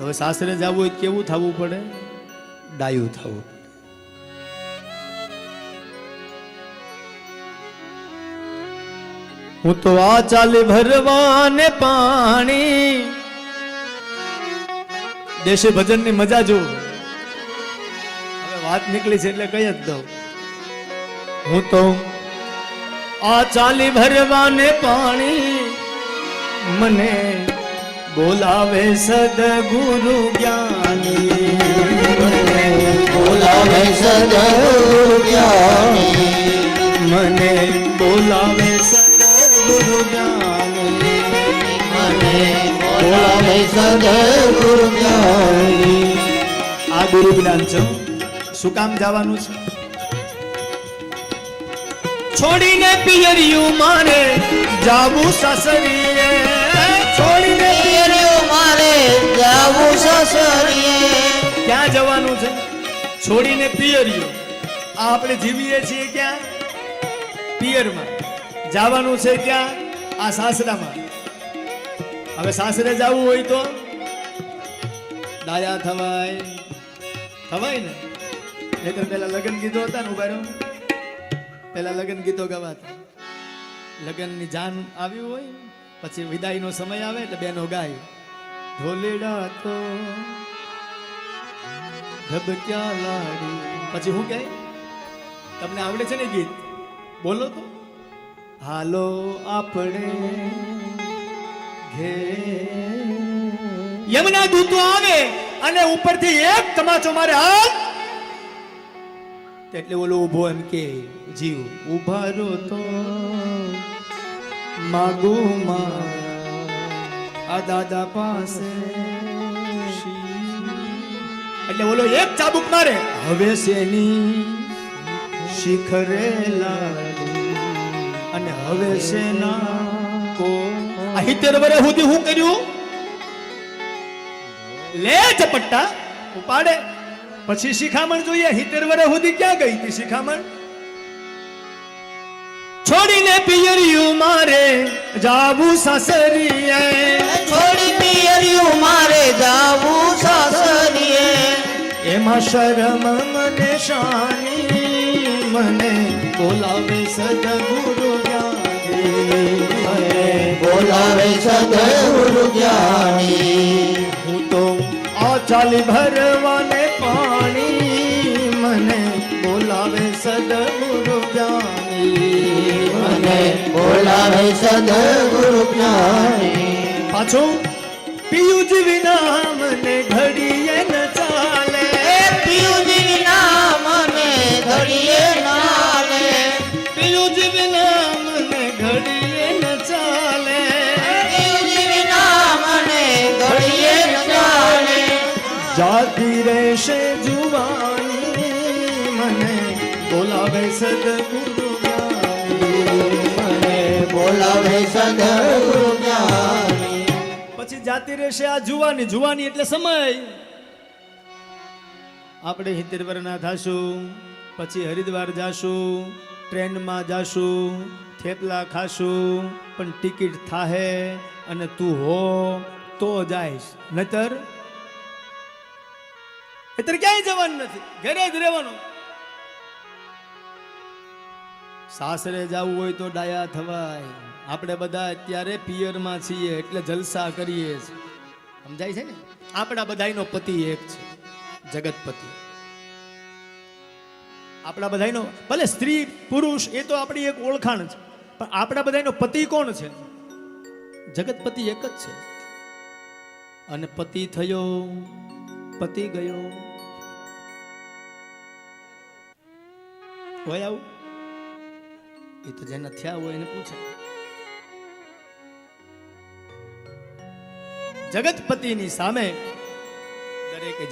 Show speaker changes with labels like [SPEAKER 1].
[SPEAKER 1] હવે સાસરે જવું હોય કેવું થવું પડે? ડાયું થવું હું તો આ ચાલી ભરવાને પાણી. દેશી ભજનની મજા જો વાત નીકળી છે એટલે કઈ જ દઉં. હું તો આ ચાલી ભરવાને પાણી. મને બોલાવે સદગુરુ જ્ઞાની.
[SPEAKER 2] બોલાવે સદગુરુ જ્ઞાની.
[SPEAKER 1] મને બોલાવે સદગુરુ જ્ઞાની.
[SPEAKER 2] મને બોલાવે સદગુરુ જ્ઞાની.
[SPEAKER 1] આ ગુરુ જ્ઞાન છે શું કામ જવાનું છે? છોડીને પિયરિયું મારે જાવું સાસરીએ. છોડીને
[SPEAKER 2] પિયરિયું.
[SPEAKER 1] આ આપણે જીવીએ છીએ ક્યાં? પિયરમાં. જવાનું છે ક્યાં? આ સાસરામાં. હવે સાસરે જવું હોય તો? દાયા થવાય. થવાય ને? નહીતર પેલા લગ્ન ગીતો હતા ને ઊભા પેલા લગ્ન ગીતો ગવાતા. લગ્નની જાન આવ્યું હોય પછી વિદાયનો સમય આવે એટલે બેનો ગાય, ઢોલેડા તો ધબક્યા લાડી? પછી હું કહે તમને આવડે છે ને ગીત? બોલો તો. હાલો આપણે ઘે યમના દૂતો આવે અને ઉપરથી એક તમાચો મારે હાથ એટલે ઓલો ઊભો એમ કે, જીવ ઊભા રો તો માગું મા આ દાદા પાસે. શી. એટલે ઓલો એક ચાબુક મારે. હવે સેની શિખરે અને હવે સેના કો આ વરે સુધી હું કર્યું? લે ઝપટ્ટા ઉપાડે. પછી શિખામણ જોઈએ હિતેર વરે સુધી ક્યાં ગઈ હતી શિખામણ? છોડીને પિયરિયું મારે જાવું સાસરીએ.
[SPEAKER 2] છોડી પિયરિયું મારે જાવું સસરીએ.
[SPEAKER 1] એમાં શરમ મને શાની, મને બોલાવે સદગુરુ મને
[SPEAKER 2] બોલાવે સદગુરુ જ્ઞાની.
[SPEAKER 1] હું તો આ ચાલી ભરવાને પાણી, મને બોલાવે સદગુરુ જ્ઞાની,
[SPEAKER 2] મને બોલાવે સદગુરુ જ્ઞાની.
[SPEAKER 1] પાછું પિયુજ વિના મને ઘડીએ ન
[SPEAKER 2] ઘડીએ
[SPEAKER 1] મને ન ચાલે.
[SPEAKER 2] પિયુજી નામ મને ઘડીએ ચાલે.
[SPEAKER 1] જાતી રહેશે જુવાની મને બોલાવે સદગુરુ મને
[SPEAKER 2] બોલાવે સદગુરુ
[SPEAKER 1] પછી જાતી રહેશે આ જુવાની જુવાની એટલે સમય. આપણે હિતર વર્ષના થાશું પછી હરિદ્વાર જાશું, ટ્રેનમાં જાશું, થેપલા ખાશું, પણ ટિકિટ થાહે અને તું હો તો જાઈશ. નતર નહીતર ક્યાંય જવાનું નથી, ઘરે જ રહેવાનું. સાસરે જવું હોય તો ડાયા થવાય. આપણે બધા અત્યારે પિયરમાં છીએ એટલે જલસા કરીએ છીએ સમજાય છે ને? આપણા બધાનો પતિ એક છે, જગતપતિ. આપણા બધાનો ભલે સ્ત્રી, પુરુષ, એ તો આપણી એક ઓળખાણ છે, પણ આપણા બધાનો પતિ કોણ છે? જગતપતિ એક જ છે. અને પતિ થયો, પતિ ગયો. હોય આવું? એ તો જેના થયા હોય એને પૂછે. જગતપતિની સામે દરેકે